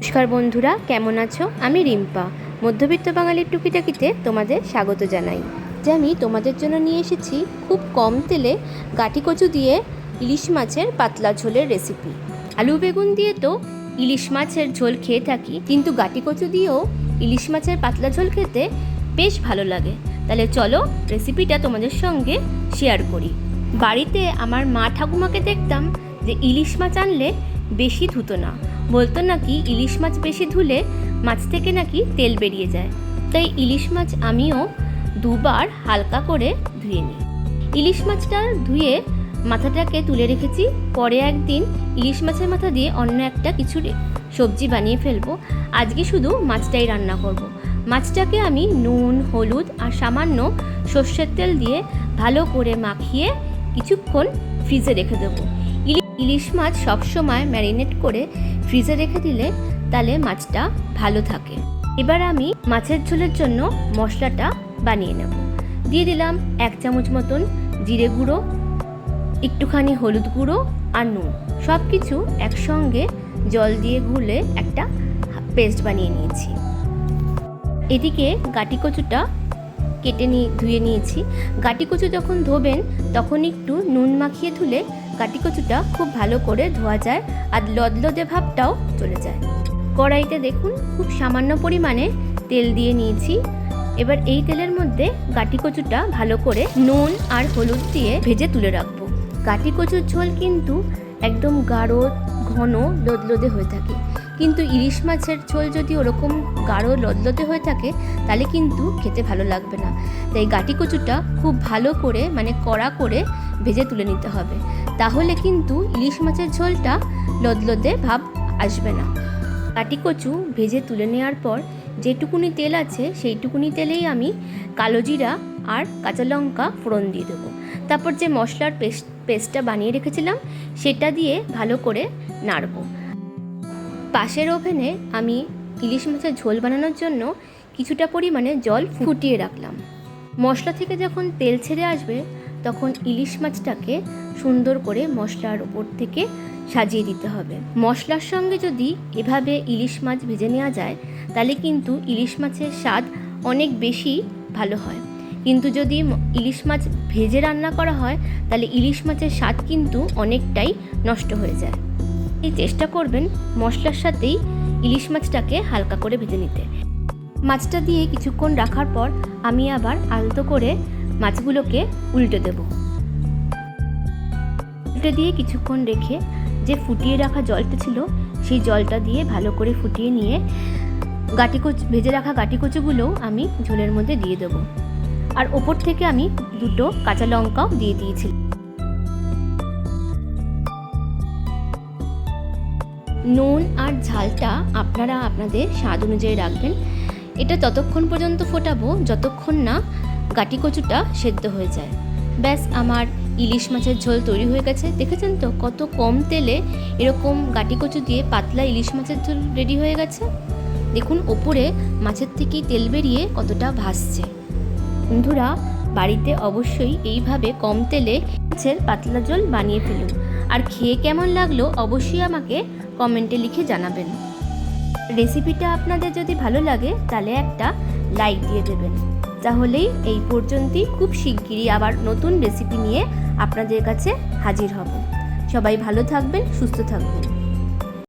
নমস্কার বন্ধুরা, কেমন আছো? আমি রিম্পা। মধ্যবিত্ত বাঙালির টুকিটাকিতে তোমাদের স্বাগত জানাই। যে আমি তোমাদের জন্য নিয়ে এসেছি খুব কম তেলে গাটি কচু দিয়ে ইলিশ মাছের পাতলা ঝোলের রেসিপি আলু বেগুন দিয়ে তো ইলিশ মাছের ঝোল খেয়ে থাকি, কিন্তু গাটি কচু দিয়েও ইলিশ মাছের পাতলা ঝোল খেতে বেশ ভালো লাগে। তাহলে চলো রেসিপিটা তোমাদের সঙ্গে শেয়ার করি। বাড়িতে আমার মা ঠাকুমাকে দেখতাম যে ইলিশ মাছ আনলে বেশি ধুতো না। বলতো নাকি ইলিশ মাছ বেশি ধুলে মাছ থেকে নাকি তেল বেরিয়ে যায়। তাই ইলিশ মাছ আমিও দুবার হালকা করে ধুয়ে নিই। ইলিশ মাছটা ধুয়ে মাথাটাকে তুলে রেখেছি। পরে একদিন ইলিশ মাছের মাথা দিয়ে অন্য একটা কিছু সবজি বানিয়ে ফেলব। আজকে শুধু মাছটাই রান্না করব। মাছটাকে আমি নুন, হলুদ আর সামান্য সর্ষের তেল দিয়ে ভালো করে মাখিয়ে কিছুক্ষণ ফ্রিজে রেখে দেবো। ইলিশ মাছ সবসময় ম্যারিনেট করে ফ্রিজে রেখে দিলে তাহলে মাছটা ভালো থাকে। এবার আমি মাছের ঝোলের জন্য মশলাটা বানিয়ে নেব। দিয়ে দিলাম এক চামচ মতন জিরে গুঁড়ো, একটুখানি হলুদ গুঁড়ো আর নুন। সব কিছু একসঙ্গে জল দিয়ে গুলে একটা পেস্ট বানিয়ে নিয়েছি। এদিকে গাটি কচুটা কেটে নিয়ে, ধুয়ে নিয়েছি। গাটি কচু যখন ধোবেন, তখন একটু নুন মাখিয়ে ধুলে গাটি কচুটা খুব ভালো করে ধোয়া যায় আর লদলদে ভাবটাও চলে যায়। কড়াইতে দেখুন, খুব সামান্য পরিমাণে তেল দিয়ে নিয়েছি। এবার এই তেলের মধ্যে গাটি কচুটা ভালো করে নুন আর হলুদ দিয়ে ভেজে তুলে রাখব। গাটি কচুর ঝোল কিন্তু একদম গাঢ় ঘন লদলদে হয়ে থাকে। কিন্তু ইলিশ মাছের ঝোল যদি ওরকম গাঢ় লদলদে হয়ে থাকে, তাহলে কিন্তু খেতে ভালো লাগবে না। তাই গাটি কচুটা খুব ভালো করে মানে কড়া করে ভেজে তুলে নিতে হবে। তাহলে কিন্তু ইলিশ মাছের ঝোলটা লদলদে ভাব আসবে না। কাটি কচু ভেজে তুলে নেওয়ার পর যেটুকুনি তেল আছে, সেইটুকুনি তেলেই আমি কালো জিরা আর কাঁচা লঙ্কা ফোড়ন দিয়ে দেবো। তারপর যে মশলার পেস্ট, পেস্টটা বানিয়ে রেখেছিলাম, সেটা দিয়ে ভালো করে নাড়বো। পাশের ওভেনে আমি ইলিশ মাছের ঝোল বানানোর জন্য কিছুটা পরিমাণে জল ফুটিয়ে রাখলাম। মশলা থেকে যখন তেল ছেড়ে আসবে, তখন ইলিশ মাছটাকে সুন্দর করে মশলার উপর থেকে সাজিয়ে দিতে হবে। মশলার সঙ্গে যদি এভাবে ইলিশ মাছ ভেজে নেওয়া যায়, তাহলে কিন্তু ইলিশ মাছের স্বাদ অনেক বেশি ভালো হয়। কিন্তু যদি ইলিশ মাছ ভেজে রান্না করা হয়, তাহলে ইলিশ মাছের স্বাদ কিন্তু অনেকটাই নষ্ট হয়ে যায়। এই চেষ্টা করবেন মশলার সাথেই ইলিশ মাছটাকে হালকা করে ভেজে নিতে। মাছটা দিয়ে কিছুক্ষণ রাখার পর আমি আবার আলতো করে মাছগুলোকে উল্টে দেব। উল্টে দিয়ে কিছুক্ষণ রেখে যে ফুটিয়ে রাখা জলটা ছিল, সেই জলটা দিয়ে ভালো করে ফুটিয়ে নিয়ে গাটি কচু ভেজে রাখা গাটি কচুগুলোও আমি ঝোলের মধ্যে দিয়ে দেবো। আর ওপর থেকে আমি দুটো কাঁচা লঙ্কাও দিয়ে দিয়েছি। নুন আর ঝালটা আপনারা আপনাদের স্বাদ অনুযায়ী রাখবেন। এটা ততক্ষণ পর্যন্ত ফোটাবো, যতক্ষণ না গাটি কচুটা সেদ্ধ হয়ে যায়। ব্যাস, আমার ইলিশ মাছের ঝোল তৈরি হয়ে গেছে। দেখেছেন তো? কত কম তেলে এরকম গাটি কচু দিয়ে পাতলা ইলিশ মাছের ঝোল রেডি হয়ে গেছে। দেখুন, ওপরে মাছের থেকেই তেল বেরিয়ে কতটা ভাসছে। বন্ধুরা, বাড়িতে অবশ্যই এইভাবে কম তেলে মাছের পাতলা ঝোল বানিয়ে ফেলুন। আর খেয়ে কেমন লাগল অবশ্যই আমাকে কমেন্টে লিখে জানাবেন। রেসিপিটা আপনাদের যদি ভালো লাগে, তাহলে একটা লাইক দিয়ে দেবেন। তাহলেই এই পর্যন্তই। খুব শিগগিরই আবার নতুন রেসিপি নিয়ে আপনাদের কাছে হাজির হব। সবাই ভালো থাকবেন, সুস্থ থাকবেন।